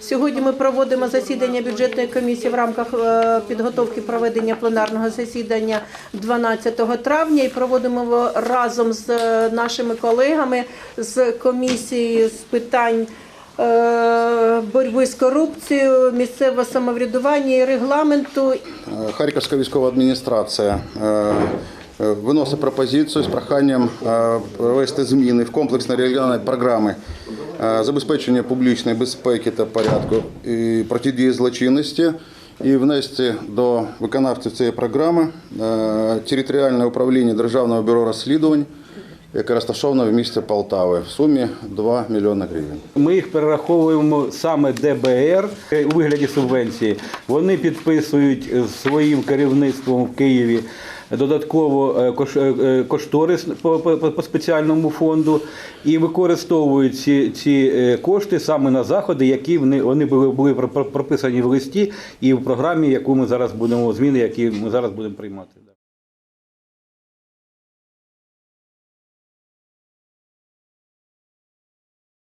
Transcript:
Сьогодні ми проводимо засідання бюджетної комісії в рамках е, підготовки проведення пленарного засідання 12 травня. І проводимо його разом з е, нашими колегами з комісії з питань е, боротьби з корупцією, місцевого самоврядування і регламенту. Харківська військова адміністрація виносить пропозицію з проханням провести зміни в комплексні регіональні програми забезпечення публічної безпеки та порядку і протидії злочинності і внести до виконавців цієї програми е, територіальне управління Державного бюро розслідувань, яке розташоване в місті Полтави в сумі 2 мільйони гривень. Ми їх перераховуємо саме ДБР у вигляді субвенції. Вони підписують своїм керівництвом в Києві додатково е, е, е, кошторис по, спеціальному фонду і використовують ці, ці кошти саме на заходи, які вони, вони були, були про- про- прописані в листі і в програмі, яку ми зараз будемо зміни, які ми зараз будемо приймати.